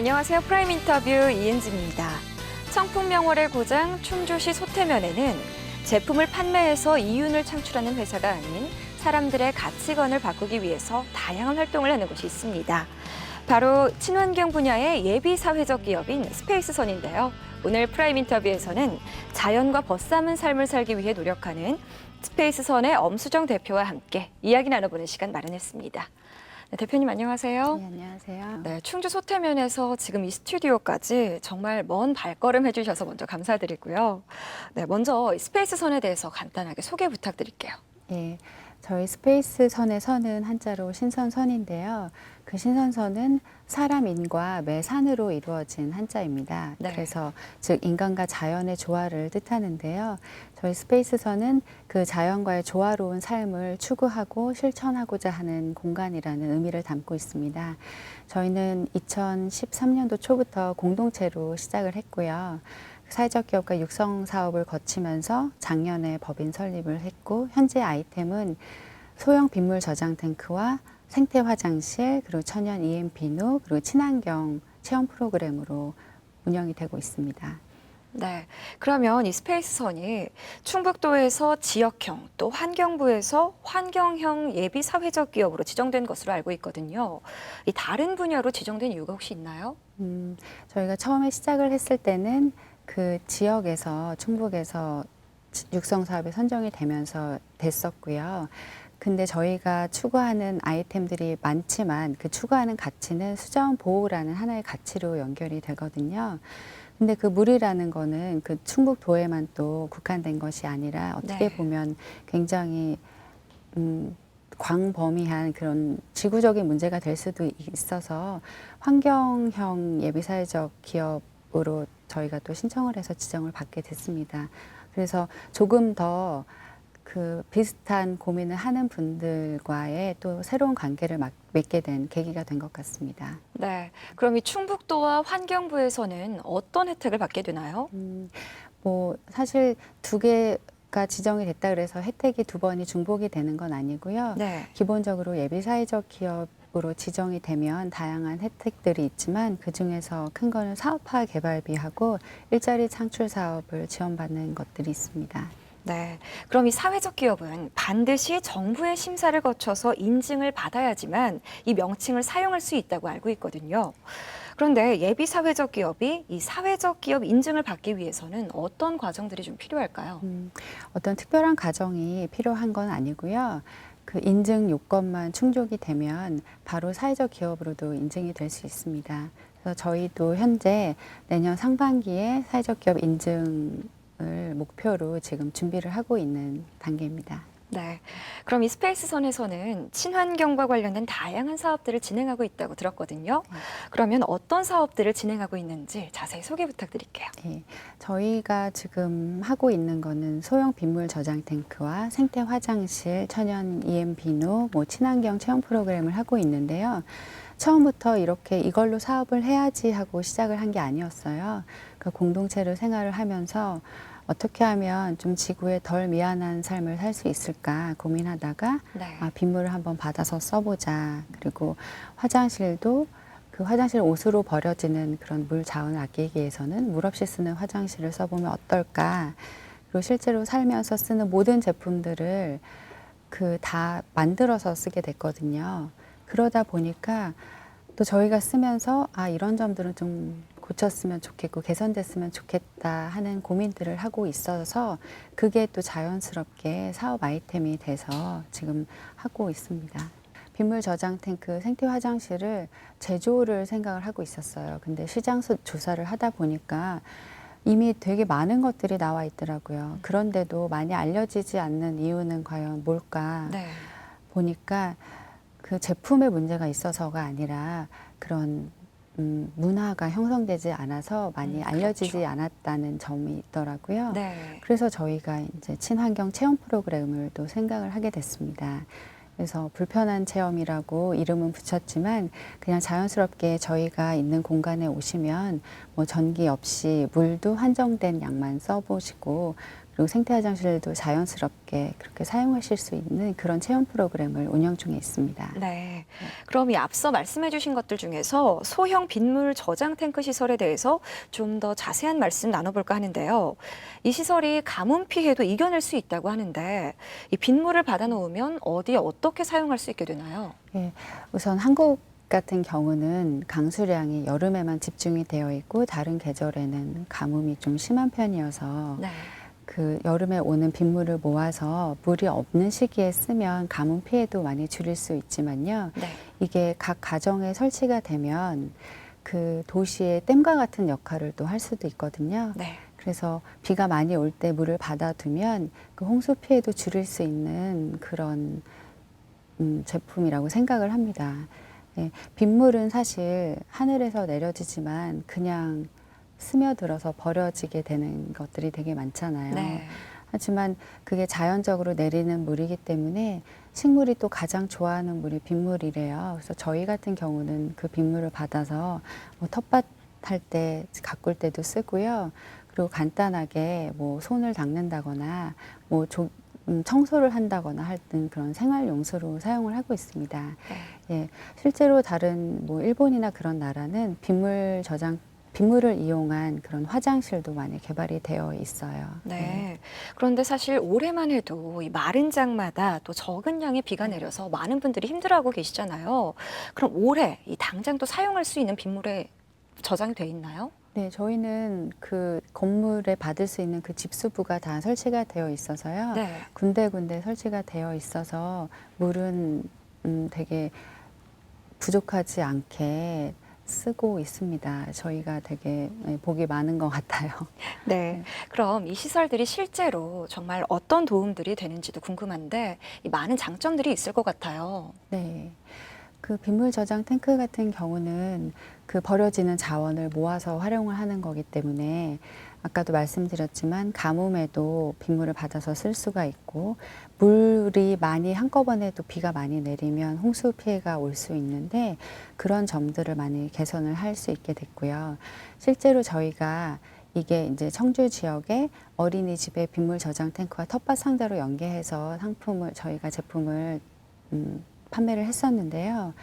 안녕하세요. 프라임 인터뷰 이은지입니다. 청풍명월의 고장 충주시 소태면에는 제품을 판매해서 이윤을 창출하는 회사가 아닌 사람들의 가치관을 바꾸기 위해서 다양한 활동을 하는 곳이 있습니다. 바로 친환경 분야의 예비 사회적 기업인 스페이스선인데요. 오늘 프라임 인터뷰에서는 자연과 벗삼은 삶을 살기 위해 노력하는 스페이스선의 엄수정 대표와 함께 이야기 나눠보는 시간 마련했습니다. 네, 대표님 안녕하세요. 네, 안녕하세요. 네, 충주 소태면에서 지금 이 스튜디오까지 정말 먼 발걸음 해주셔서 먼저 감사드리고요. 네, 먼저 이 스페이스 선에 대해서 간단하게 소개 부탁드릴게요. 예, 저희 스페이스 선의 선은 한자로 신선선인데요. 그 신선선은 사람 인과 매산으로 이루어진 한자입니다. 네. 그래서 즉 인간과 자연의 조화를 뜻하는데요. 저희 스페이스 선은 그 자연과의 조화로운 삶을 추구하고 실천하고자 하는 공간이라는 의미를 담고 있습니다. 저희는 2013년도 초부터 공동체로 시작을 했고요. 사회적 기업과 육성 사업을 거치면서 작년에 법인 설립을 했고 현재 아이템은 소형 빗물 저장 탱크와 생태 화장실 그리고 천연 EM 비누 그리고 친환경 체험 프로그램으로 운영이 되고 있습니다. 네, 그러면 이 스페이스선이 충북도에서 지역형 또 환경부에서 환경형 예비 사회적 기업으로 지정된 것으로 알고 있거든요. 이 다른 분야로 지정된 이유가 혹시 있나요? 음, 저희가 처음에 시작을 했을 때는 그 지역에서 충북에서 지- 육성 사업에 선정이 되면서 됐었고요. 근데 저희가 추구하는 아이템들이 많지만 그 추구하는 가치는 수자원 보호라는 하나의 가치로 연결이 되거든요. 근데 그 물이라는 거는 그 충북 도에만 또 국한된 것이 아니라 어떻게 네. 보면 굉장히 음, 광범위한 그런 지구적인 문제가 될 수도 있어서 환경형 예비사회적 기업으로 저희가 또 신청을 해서 지정을 받게 됐습니다. 그래서 조금 더 그 비슷한 고민을 하는 분들과의 또 새로운 관계를 막- 맺게 된 계기가 된 것 같습니다. 네, 그럼 이 충북도와 환경부에서는 어떤 혜택을 받게 되나요? 음, 뭐 사실 두 개 가 지정이 됐다 그래서 혜택이 두 번이 중복이 되는 건 아니고요. 네, 기본적으로 예비 사회적 기업 으로 지정이 되면 다양한 혜택들이 있지만 그 중에서 큰 거는 사업화 개발비하고 일자리 창출 사업을 지원받는 것들이 있습니다. 네. 그럼 이 사회적 기업은 반드시 정부의 심사를 거쳐서 인증을 받아야지만 이 명칭을 사용할 수 있다고 알고 있거든요. 그런데 예비 사회적 기업이 이 사회적 기업 인증을 받기 위해서는 어떤 과정들이 좀 필요할까요? 음, 어떤 특별한 과정이 필요한 건 아니고요. 그 인증 요건만 충족이 되면 바로 사회적 기업으로도 인증이 될 수 있습니다. 그래서 저희도 현재 내년 상반기에 사회적 기업 인증 을 목표로 지금 준비를 하고 있는 단계입니다. 네. 그럼 이 스페이스선에서는 친환경과 관련된 다양한 사업들을 진행하고 있다고 들었거든요. 그러면 어떤 사업들을 진행하고 있는지 자세히 소개 부탁드릴게요. 예, 저희가 지금 하고 있는 거는 소형 빗물 저장 탱크와 생태 화장실, 천연 EM 비누, 뭐 친환경 체험 프로그램을 하고 있는데요. 처음부터 이렇게 이걸로 사업을 해야지 하고 시작을 한 게 아니었어요. 그 공동체로 생활을 하면서 어떻게 하면 좀 지구에 덜 미안한 삶을 살 수 있을까 고민하다가 네. 아, 빗물을 한번 받아서 써보자. 그리고 화장실도 그 화장실 옷으로 버려지는 그런 물 자원을 아끼기 위해서는 물 없이 쓰는 화장실을 써보면 어떨까. 그리고 실제로 살면서 쓰는 모든 제품들을 그 다 만들어서 쓰게 됐거든요. 그러다 보니까 또 저희가 쓰면서 아, 이런 점들은 좀 고쳤으면 좋겠고 개선됐으면 좋겠다 하는 고민들을 하고 있어서 그게 또 자연스럽게 사업 아이템이 돼서 지금 하고 있습니다. 빗물 저장 탱크 생태 화장실을 제조를 생각을 하고 있었어요. 근데 시장 수- 조사를 하다 보니까 이미 되게 많은 것들이 나와 있더라고요. 그런데도 많이 알려지지 않는 이유는 과연 뭘까 네. 보니까 그 제품의 문제가 있어서가 아니라 그런 음, 문화가 형성되지 않아서 많이 음, 알려지지 그렇죠. 않았다는 점이 있더라고요. 네. 그래서 저희가 이제 친환경 체험 프로그램을 또 생각을 하게 됐습니다. 그래서 불편한 체험이라고 이름은 붙였지만 그냥 자연스럽게 저희가 있는 공간에 오시면 뭐 전기 없이 물도 한정된 양만 써보시고 그리고 생태 화장실도 자연스럽게 그렇게 사용하실 수 있는 그런 체험 프로그램을 운영 중에 있습니다. 네. 그럼 이 앞서 말씀해 주신 것들 중에서 소형 빗물 저장 탱크 시설에 대해서 좀 더 자세한 말씀 나눠볼까 하는데요. 이 시설이 가뭄 피해도 이겨낼 수 있다고 하는데 이 빗물을 받아 놓으면 어디에 어떻게 사용할 수 있게 되나요? 예, 우선 한국 같은 경우는 강수량이 여름에만 집중이 되어 있고 다른 계절에는 가뭄이 좀 심한 편이어서 네. 그 여름에 오는 빗물을 모아서 물이 없는 시기에 쓰면 가뭄 피해도 많이 줄일 수 있지만요. 네. 이게 각 가정에 설치가 되면 그 도시의 댐과 같은 역할을 또 할 수도 있거든요. 네. 그래서 비가 많이 올 때 물을 받아두면 그 홍수 피해도 줄일 수 있는 그런 음, 제품이라고 생각을 합니다. 예, 빗물은 사실 하늘에서 내려지지만 그냥 스며들어서 버려지게 되는 것들이 되게 많잖아요. 네. 하지만 그게 자연적으로 내리는 물이기 때문에 식물이 또 가장 좋아하는 물이 빗물이래요. 그래서 저희 같은 경우는 그 빗물을 받아서 뭐 텃밭 할 때 가꿀 때도 쓰고요. 그리고 간단하게 뭐 손을 닦는다거나 뭐 조, 음, 청소를 한다거나 할땐 그런 생활 용수로 사용을 하고 있습니다. 네. 예, 실제로 다른 뭐 일본이나 그런 나라는 빗물 저장 빗물을 이용한 그런 화장실도 많이 개발이 되어 있어요. 네. 그런데 사실 올해만 해도 이 마른 장마다 또 적은 양의 비가 내려서 많은 분들이 힘들어하고 계시잖아요. 그럼 올해 이 당장 또 사용할 수 있는 빗물에 저장이 돼 있나요? 네, 저희는 그 건물에 받을 수 있는 그 집수부가 다 설치가 되어 있어서요. 네. 군데군데 설치가 되어 있어서 물은 음, 되게 부족하지 않게 쓰고 있습니다. 저희가 되게 네, 복이 많은 것 같아요. 네. 그럼 이 시설들이 실제로 정말 어떤 도움들이 되는지도 궁금한데 이 많은 장점들이 있을 것 같아요. 네. 그 빗물 저장 탱크 같은 경우는 그 버려지는 자원을 모아서 활용을 하는 거기 때문에 아까도 말씀드렸지만 가뭄에도 빗물을 받아서 쓸 수가 있고 물이 많이 한꺼번에 또 비가 많이 내리면 홍수 피해가 올 수 있는데 그런 점들을 많이 개선을 할 수 있게 됐고요. 실제로 저희가 이게 이제 청주 지역에 어린이집에 빗물 저장 탱크와 텃밭 상자로 연계해서 상품을 저희가 제품을 음, 판매를 했었는데요.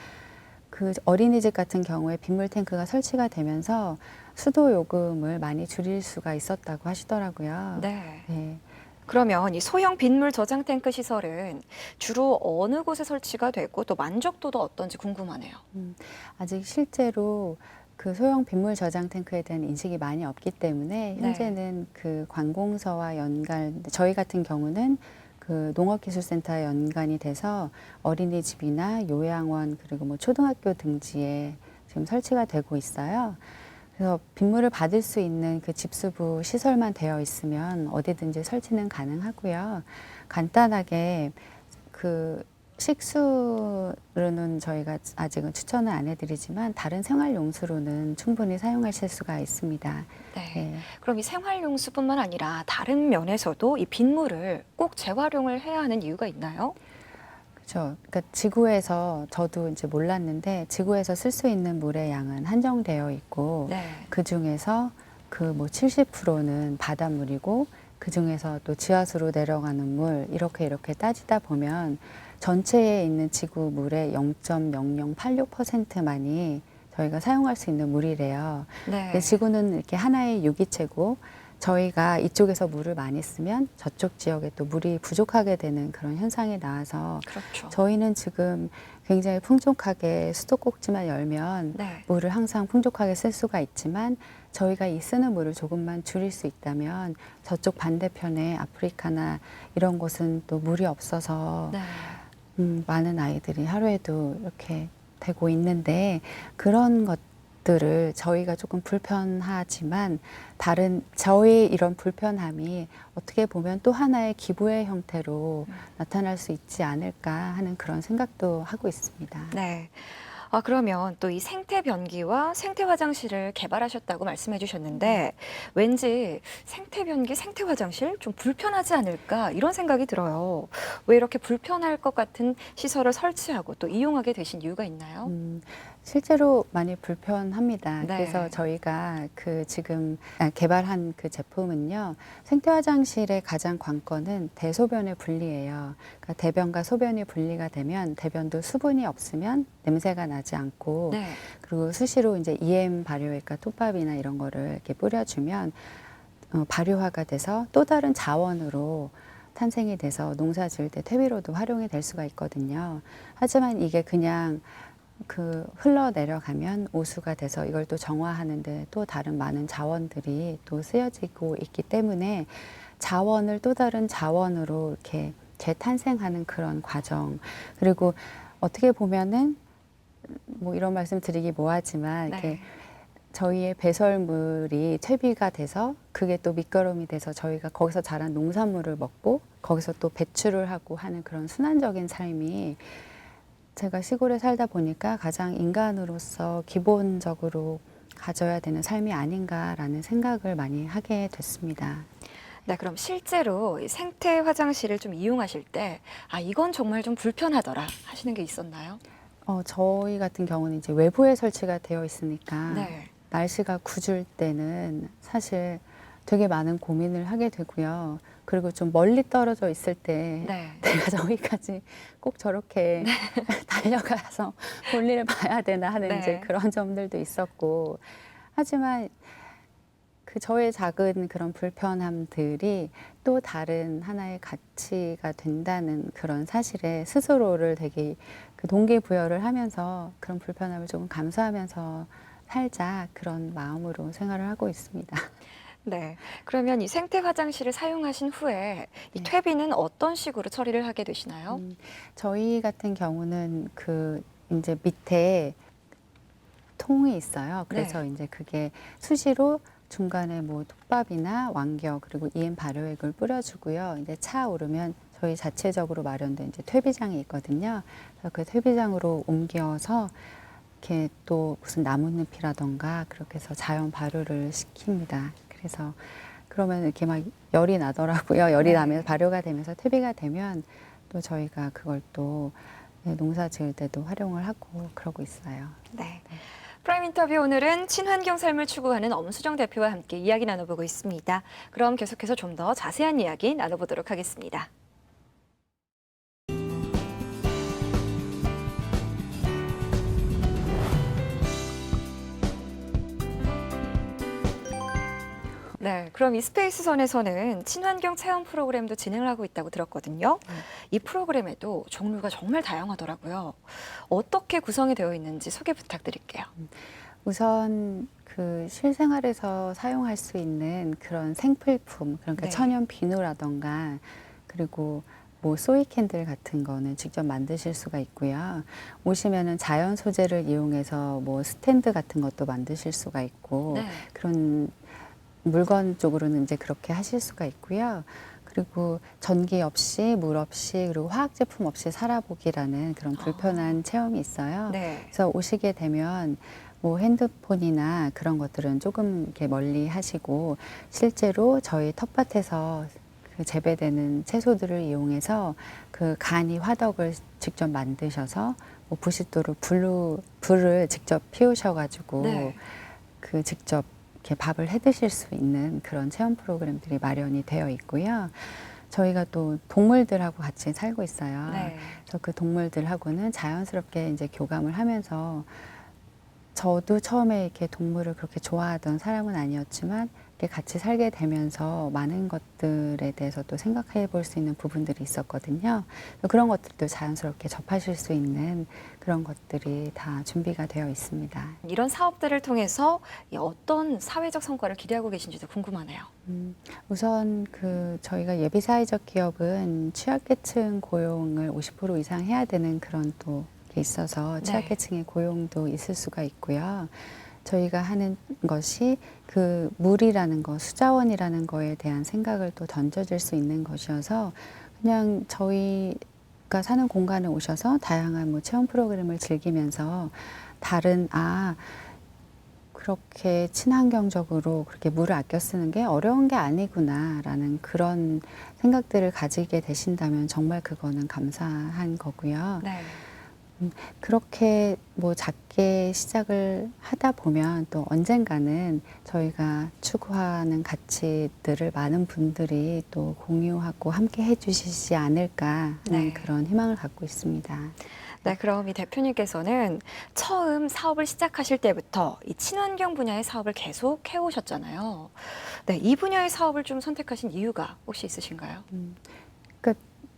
그 어린이집 같은 경우에 빗물 탱크가 설치가 되면서 수도 요금을 많이 줄일 수가 있었다고 하시더라고요. 네. 네. 그러면 이 소형 빗물 저장 탱크 시설은 주로 어느 곳에 설치가 되고 또 만족도도 어떤지 궁금하네요. 아직 실제로 그 소형 빗물 저장 탱크에 대한 인식이 많이 없기 때문에 네. 현재는 그 관공서와 연관 저희 같은 경우는 그 농업기술센터에 연관이 돼서 어린이집이나 요양원 그리고 뭐 초등학교 등지에 지금 설치가 되고 있어요. 그래서 빗물을 받을 수 있는 그 집수부 시설만 되어 있으면 어디든지 설치는 가능하고요. 간단하게 그 식수로는 저희가 아직은 추천을 안 해드리지만 다른 생활용수로는 충분히 사용하실 수가 있습니다. 네. 네. 그럼 이 생활용수뿐만 아니라 다른 면에서도 이 빗물을 꼭 재활용을 해야 하는 이유가 있나요? 그렇죠. 그러니까 지구에서 저도 이제 몰랐는데 지구에서 쓸 수 있는 물의 양은 한정되어 있고 네. 그 중에서 그 뭐 70%는 바닷물이고 그 중에서 또 지하수로 내려가는 물 이렇게 이렇게 따지다 보면 전체에 있는 지구 물의 0.0086%만이 저희가 사용할 수 있는 물이래요. 네. 지구는 이렇게 하나의 유기체고 저희가 이쪽에서 물을 많이 쓰면 저쪽 지역에 또 물이 부족하게 되는 그런 현상이 나와서 그렇죠. 저희는 지금 굉장히 풍족하게 수도꼭지만 열면 네. 물을 항상 풍족하게 쓸 수가 있지만 저희가 이 쓰는 물을 조금만 줄일 수 있다면 저쪽 반대편에 아프리카나 이런 곳은 또 물이 없어서 네. 음, 많은 아이들이 하루에도 이렇게 되고 있는데 그런 것 들을 저희가 조금 불편하지만 다른 저희 이런 불편함이 어떻게 보면 또 하나의 기부의 형태로 음. 나타날 수 있지 않을까 하는 그런 생각도 하고 있습니다. 네. 아, 그러면 또 이 생태 변기와 생태 화장실을 개발하셨다고 말씀해 주셨는데 왠지 생태 변기, 생태 화장실 좀 불편하지 않을까 이런 생각이 들어요. 왜 이렇게 불편할 것 같은 시설을 설치하고 또 이용하게 되신 이유가 있나요? 음, 실제로 많이 불편합니다. 네. 그래서 저희가 그 지금 아, 개발한 그 제품은요, 생태 화장실의 가장 관건은 대소변의 분리예요. 그러니까 대변과 소변이 분리가 되면 대변도 수분이 없으면 냄새가 나지 않고 네. 그리고 수시로 이제 EM 발효액과 톱밥이나 이런 거를 이렇게 뿌려주면 어, 발효화가 돼서 또 다른 자원으로 탄생이 돼서 농사 지을 때 퇴비로도 활용이 될 수가 있거든요. 하지만 이게 그냥 그 흘러 내려가면 오수가 돼서 이걸 또 정화하는데 또 다른 많은 자원들이 또 쓰여지고 있기 때문에 자원을 또 다른 자원으로 이렇게 재탄생하는 그런 과정 그리고 어떻게 보면은 뭐 이런 말씀 드리기 뭐하지만 이렇게 네. 저희의 배설물이 퇴비가 돼서 그게 또 밑거름이 돼서 저희가 거기서 자란 농산물을 먹고 거기서 또 배출을 하고 하는 그런 순환적인 삶이 제가 시골에 살다 보니까 가장 인간으로서 기본적으로 가져야 되는 삶이 아닌가라는 생각을 많이 하게 됐습니다. 네, 그럼 실제로 이 생태 화장실을 좀 이용하실 때, 아, 이건 정말 좀 불편하더라 하시는 게 있었나요? 어, 저희 같은 경우는 이제 외부에 설치가 되어 있으니까 네. 날씨가 굳을 때는 사실 되게 많은 고민을 하게 되고요. 그리고 좀 멀리 떨어져 있을 때 네. 내가 저기까지 꼭 저렇게 달려가서 볼일을 봐야 되나 하는 네. 이제 그런 점들도 있었고 하지만 그 저의 작은 그런 불편함들이 또 다른 하나의 가치가 된다는 그런 사실에 스스로를 되게 그 동기부여를 하면서 그런 불편함을 조금 감수하면서 살자 그런 마음으로 생활을 하고 있습니다. 네. 그러면 이 생태 화장실을 사용하신 후에 이 네. 퇴비는 어떤 식으로 처리를 하게 되시나요? 음, 저희 같은 경우는 그 이제 밑에 통이 있어요. 그래서 네. 이제 그게 수시로 중간에 뭐 톱밥이나 왕겨 그리고 EM 발효액을 뿌려주고요. 이제 차 오르면 저희 자체적으로 마련된 이제 퇴비장이 있거든요. 그래서 그 퇴비장으로 옮겨서 이렇게 또 무슨 나뭇잎이라던가 그렇게 해서 자연 발효를 시킵니다. 그래서 그러면 이렇게 막 열이 나더라고요. 열이 네. 나면 발효가 되면서 퇴비가 되면 또 저희가 그걸 또 네, 농사 지을 때도 활용을 하고 그러고 있어요. 네. 프라임 인터뷰 오늘은 친환경 삶을 추구하는 엄수정 대표와 함께 이야기 나눠보고 있습니다. 그럼 계속해서 좀 더 자세한 이야기 나눠보도록 하겠습니다. 네, 그럼 이 스페이스선에서는 친환경 체험 프로그램도 진행을 하고 있다고 들었거든요. 네. 이 프로그램에도 종류가 정말 다양하더라고요. 어떻게 구성이 되어 있는지 소개 부탁드릴게요. 우선 그 실생활에서 사용할 수 있는 그런 생필품, 그러니까 네. 천연 비누라던가 그리고 뭐 소이 캔들 같은 거는 직접 만드실 수가 있고요. 오시면은 자연 소재를 이용해서 뭐 스탠드 같은 것도 만드실 수가 있고 네. 그런 물건 쪽으로는 이제 그렇게 하실 수가 있고요. 그리고 전기 없이 물 없이 그리고 화학 제품 없이 살아보기라는 그런 불편한 체험이 있어요. 네. 그래서 오시게 되면 뭐 핸드폰이나 그런 것들은 조금 이렇게 멀리 하시고 실제로 저희 텃밭에서 그 재배되는 채소들을 이용해서 그 간이 화덕을 직접 만드셔서 뭐 부싯돌을 불로 불을 직접 피우셔가지고 네. 그 직접 이렇게 밥을 해 드실 수 있는 그런 체험 프로그램들이 마련이 되어 있고요. 저희가 또 동물들하고 같이 살고 있어요. 네. 그래서 그 동물들하고는 자연스럽게 이제 교감을 하면서 저도 처음에 이렇게 동물을 그렇게 좋아하던 사람은 아니었지만 같이 살게 되면서 많은 것들에 대해서 또 생각해 볼 수 있는 부분들이 있었거든요. 그런 것들도 자연스럽게 접하실 수 있는 그런 것들이 다 준비가 되어 있습니다. 이런 사업들을 통해서 이 어떤 사회적 성과를 기대하고 계신지도 궁금하네요. 음, 우선 그 저희가 예비 사회적 기업은 취약계층 고용을 50% 이상 해야 되는 그런 또게 있어서 네. 취약계층의 고용도 있을 수가 있고요. 저희가 하는 것이 그 물이라는 거, 수자원이라는 거에 대한 생각을 또 던져줄 수 있는 것이어서 그냥 저희가 사는 공간에 오셔서 다양한 뭐 체험 프로그램을 즐기면서 다른 아 그렇게 친환경적으로 그렇게 물을 아껴 쓰는 게 어려운 게 아니구나라는 그런 생각들을 가지게 되신다면 정말 그거는 감사한 거고요. 네. 그렇게 뭐 작게 시작을 하다 보면 또 언젠가는 저희가 추구하는 가치들을 많은 분들이 또 공유하고 함께 해주시지 않을까 하는 네. 그런 희망을 갖고 있습니다. 네, 그럼 이 대표님께서는 처음 사업을 시작하실 때부터 이 친환경 분야의 사업을 계속 해오셨잖아요. 네, 이 분야의 사업을 좀 선택하신 이유가 혹시 있으신가요? 그러니까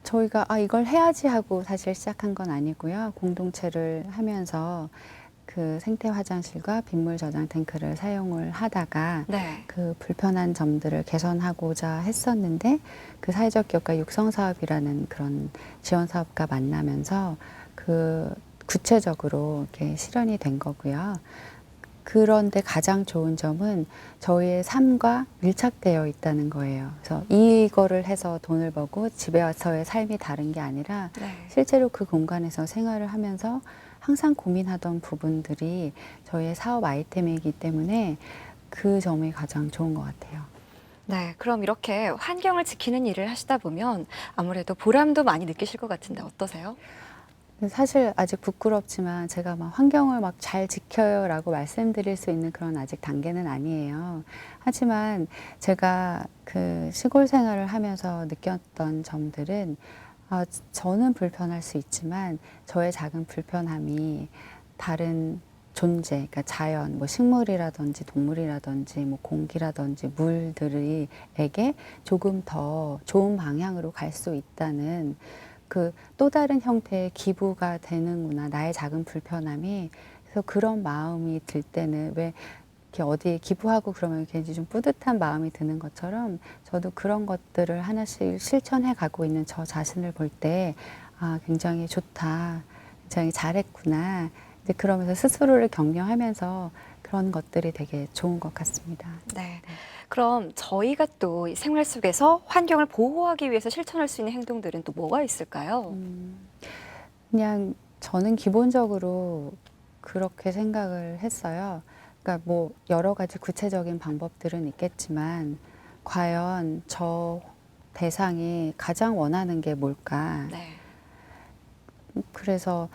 저희가 아 이걸 해야지 하고 사실 시작한 건 아니고요. 공동체를 하면서 그 생태 화장실과 빗물 저장 탱크를 사용을 하다가 네. 그 불편한 점들을 개선하고자 했었는데 그 사회적 기업가 육성 사업이라는 그런 지원 사업과 만나면서 그 구체적으로 이렇게 실현이 된 거고요. 그런데 가장 좋은 점은 저희의 삶과 밀착되어 있다는 거예요. 그래서 이거를 해서 돈을 벌고 집에 와서의 삶이 다른 게 아니라 네. 실제로 그 공간에서 생활을 하면서 항상 고민하던 부분들이 저희의 사업 아이템이기 때문에 그 점이 가장 좋은 것 같아요. 네, 그럼 이렇게 환경을 지키는 일을 하시다 보면 아무래도 보람도 많이 느끼실 것 같은데 어떠세요? 사실 아직 부끄럽지만 제가 막 환경을 막 잘 지켜요라고 말씀드릴 수 있는 그런 아직 단계는 아니에요. 하지만 제가 그 시골 생활을 하면서 느꼈던 점들은 아, 저는 불편할 수 있지만 저의 작은 불편함이 다른 존재, 그러니까 자연, 뭐 식물이라든지 동물이라든지 뭐 공기라든지 물들이에게 조금 더 좋은 방향으로 갈 수 있다는 그 또 다른 형태의 기부가 되는구나 나의 작은 불편함이 그래서 그런 마음이 들 때는 왜 이렇게 어디에 기부하고 그러면 괜히 좀 뿌듯한 마음이 드는 것처럼 저도 그런 것들을 하나씩 실천해 가고 있는 저 자신을 볼 때 아, 굉장히 좋다. 굉장히 잘했구나. 이제 그러면서 스스로를 격려하면서 그런 것들이 되게 좋은 것 같습니다. 네. 그럼 저희가 또이 생활 속에서 환경을 보호하기 위해서 실천할 수 있는 행동들은 또 뭐가 있을까요? 음, 그냥 저는 기본적으로 그렇게 생각을 했어요. 그러니까 뭐 여러 가지 구체적인 방법들은 있겠지만 과연 저 대상이 가장 원하는 게 뭘까? 네. 그래서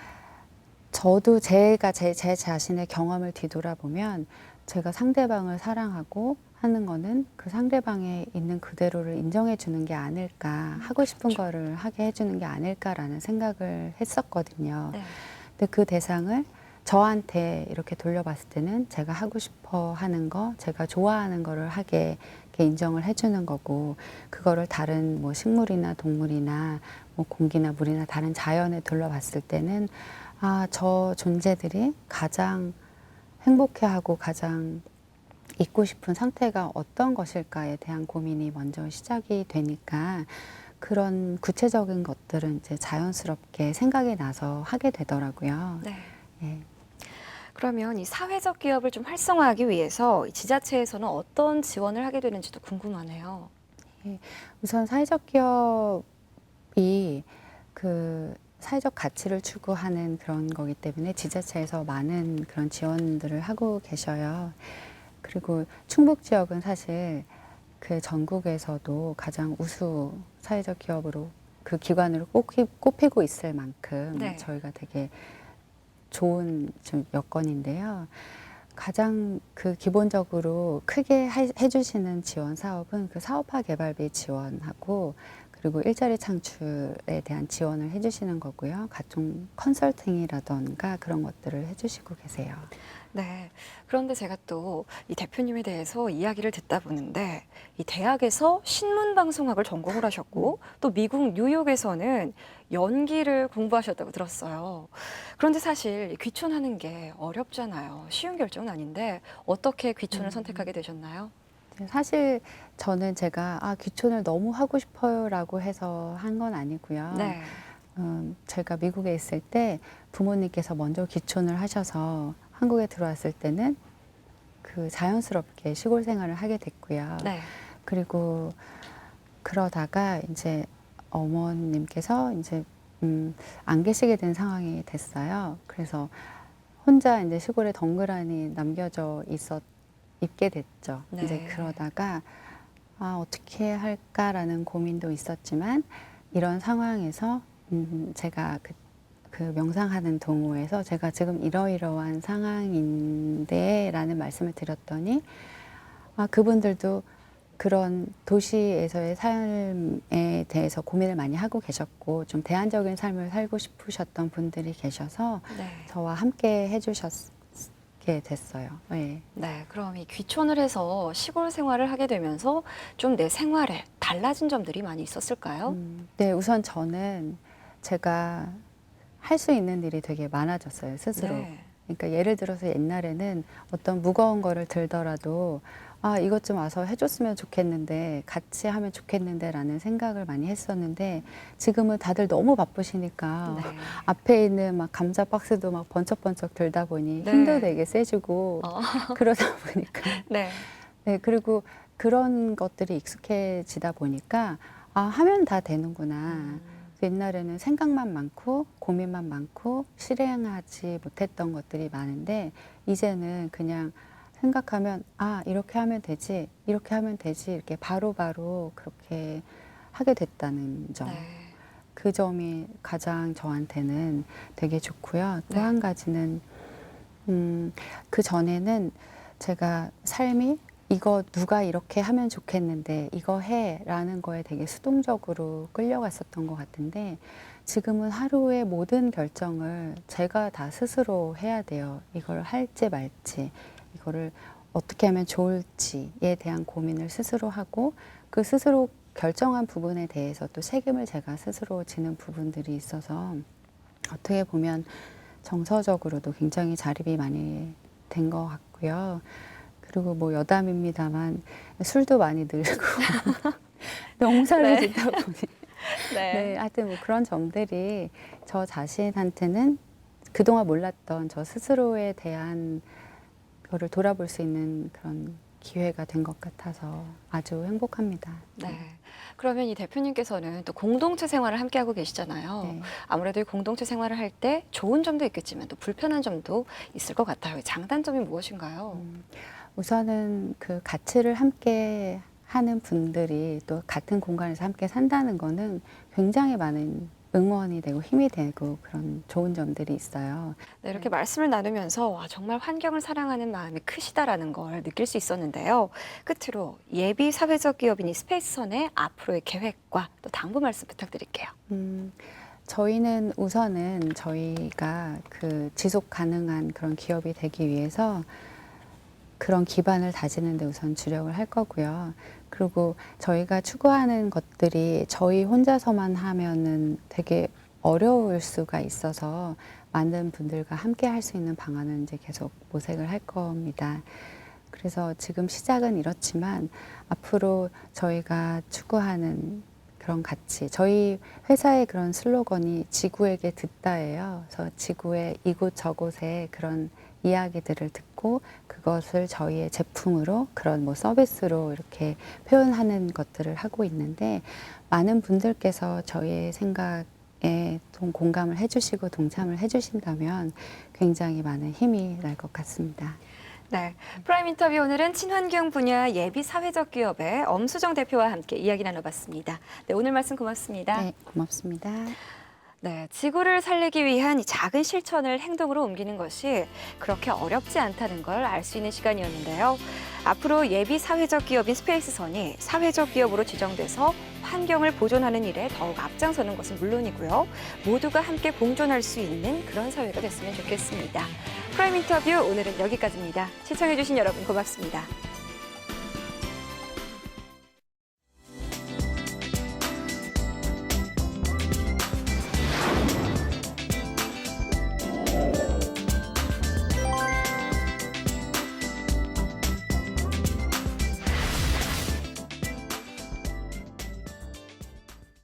저도 제가 제, 제 자신의 경험을 뒤돌아보면 제가 상대방을 사랑하고 하는 거는 그 상대방에 있는 그대로를 인정해 주는 게 아닐까 하고 싶은 그렇죠. 거를 하게 해주는 게 아닐까라는 생각을 했었거든요. 네. 근데 그 대상을 저한테 이렇게 돌려봤을 때는 제가 하고 싶어 하는 거, 제가 좋아하는 거를 하게 인정을 해주는 거고, 그거를 다른 뭐 식물이나 동물이나 뭐 공기나 물이나 다른 자연에 둘러봤을 때는 아, 저 존재들이 가장 행복해하고 가장 있고 싶은 상태가 어떤 것일까에 대한 고민이 먼저 시작이 되니까 그런 구체적인 것들은 이제 자연스럽게 생각이 나서 하게 되더라고요. 네. 예. 그러면 이 사회적 기업을 좀 활성화하기 위해서 이 지자체에서는 어떤 지원을 하게 되는지도 궁금하네요. 우선 사회적 기업이 그 사회적 가치를 추구하는 그런 거기 때문에 지자체에서 많은 그런 지원들을 하고 계셔요. 그리고 충북 지역은 사실 그 전국에서도 가장 우수 사회적 기업으로 그 기관으로 꼽히, 꼽히고 있을 만큼 네. 저희가 되게 좋은 좀 여건인데요. 가장 그 기본적으로 크게 하- 해주시는 지원 사업은 그 사업화 개발비 지원하고 그리고 일자리 창출에 대한 지원을 해주시는 거고요. 각종 컨설팅이라던가 그런 것들을 해주시고 계세요. 네. 그런데 제가 또 이 대표님에 대해서 이야기를 듣다 보는데 이 대학에서 신문방송학을 전공을 하셨고 또 미국 뉴욕에서는 연기를 공부하셨다고 들었어요. 그런데 사실 이 귀촌하는 게 어렵잖아요. 쉬운 결정은 아닌데 어떻게 귀촌을 음. 선택하게 되셨나요? 사실 저는 제가 아 귀촌을 너무 하고 싶어요라고 해서 한 건 아니고요. 네. 음, 제가 미국에 있을 때 부모님께서 먼저 귀촌을 하셔서 한국에 들어왔을 때는 그 자연스럽게 시골 생활을 하게 됐고요. 네. 그리고 그러다가 이제 어머님께서 이제 음, 안 계시게 된 상황이 됐어요. 그래서 혼자 이제 시골에 덩그러니 남겨져 있었 있게 됐죠. 네. 이제 그러다가 아 어떻게 할까라는 고민도 있었지만 이런 상황에서 음, 제가 그, 그 명상하는 동호회에서 제가 지금 이러이러한 상황인데 라는 말씀을 드렸더니 아, 그분들도 그런 도시에서의 삶에 대해서 고민을 많이 하고 계셨고 좀 대안적인 삶을 살고 싶으셨던 분들이 계셔서 네. 저와 함께 해주셨 게 됐어요. 네. 네, 그럼 이 귀촌을 해서 시골 생활을 하게 되면서 좀 내 생활에 달라진 점들이 많이 있었을까요? 음, 네, 우선 저는 제가 할 수 있는 일이 되게 많아졌어요, 스스로. 네. 그러니까 예를 들어서 옛날에는 어떤 무거운 거를 들더라도 아, 이것 좀 와서 해줬으면 좋겠는데, 같이 하면 좋겠는데, 라는 생각을 많이 했었는데, 지금은 다들 너무 바쁘시니까, 네. 앞에 있는 막 감자 박스도 막 번쩍번쩍 들다 보니 네. 힘도 되게 세지고, 어, 그러다 보니까. 네. 네, 그리고 그런 것들이 익숙해지다 보니까, 아, 하면 다 되는구나. 음, 옛날에는 생각만 많고 고민만 많고 실행하지 못했던 것들이 많은데 이제는 그냥 생각하면 아 이렇게 하면 되지 이렇게 하면 되지 이렇게 바로바로 그렇게 하게 됐다는 점. 네. 그 점이 가장 저한테는 되게 좋고요. 또 네. 한 가지는 음, 그 전에는 제가 삶이 이거 누가 이렇게 하면 좋겠는데 이거 해라는 거에 되게 수동적으로 끌려갔었던 것 같은데 지금은 하루의 모든 결정을 제가 다 스스로 해야 돼요. 이걸 할지 말지 이거를 어떻게 하면 좋을지에 대한 고민을 스스로 하고 그 스스로 결정한 부분에 대해서 또 책임을 제가 스스로 지는 부분들이 있어서 어떻게 보면 정서적으로도 굉장히 자립이 많이 된 것 같고요. 그리고 뭐 여담입니다만 술도 많이 늘고 농사를 네. 짓다 보니 네. 네, 하여튼 뭐 그런 점들이 저 자신한테는 그동안 몰랐던 저 스스로에 대한 거를 돌아볼 수 있는 그런 기회가 된 것 같아서 아주 행복합니다. 네. 그러면 이 대표님께서는 또 공동체 생활을 함께 하고 계시잖아요. 네. 아무래도 이 공동체 생활을 할 때 좋은 점도 있겠지만 또 불편한 점도 있을 것 같아요. 이 장단점이 무엇인가요? 음, 우선은 그 가치를 함께 하는 분들이 또 같은 공간에서 함께 산다는 거는 굉장히 많은 응원이 되고 힘이 되고 그런 좋은 점들이 있어요. 네, 이렇게 말씀을 나누면서 와, 정말 환경을 사랑하는 마음이 크시다라는 걸 느낄 수 있었는데요. 끝으로 예비 사회적 기업인 이 스페이스선의 앞으로의 계획과 또 당부 말씀 부탁드릴게요. 음, 저희는 우선은 저희가 그 지속 가능한 그런 기업이 되기 위해서 그런 기반을 다지는 데 우선 주력을 할 거고요. 그리고 저희가 추구하는 것들이 저희 혼자서만 하면은 되게 어려울 수가 있어서 많은 분들과 함께 할 수 있는 방안은 이제 계속 모색을 할 겁니다. 그래서 지금 시작은 이렇지만 앞으로 저희가 추구하는 그런 가치, 저희 회사의 그런 슬로건이 지구에게 듣다예요. 그래서 지구의 이곳 저곳에 그런 이야기들을 듣고 그것을 저희의 제품으로 그런 뭐 서비스로 이렇게 표현하는 것들을 하고 있는데 많은 분들께서 저희의 생각에 좀 공감을 해주시고 동참을 해주신다면 굉장히 많은 힘이 날 것 같습니다. 네, 프라임 인터뷰 오늘은 친환경 분야 예비 사회적 기업의 엄수정 대표와 함께 이야기 나눠봤습니다. 네, 오늘 말씀 고맙습니다. 네, 고맙습니다. 네, 지구를 살리기 위한 이 작은 실천을 행동으로 옮기는 것이 그렇게 어렵지 않다는 걸 알 수 있는 시간이었는데요. 앞으로 예비 사회적 기업인 스페이스선이 사회적 기업으로 지정돼서 환경을 보존하는 일에 더욱 앞장서는 것은 물론이고요. 모두가 함께 공존할 수 있는 그런 사회가 됐으면 좋겠습니다. 프라임 인터뷰 오늘은 여기까지입니다. 시청해주신 여러분 고맙습니다.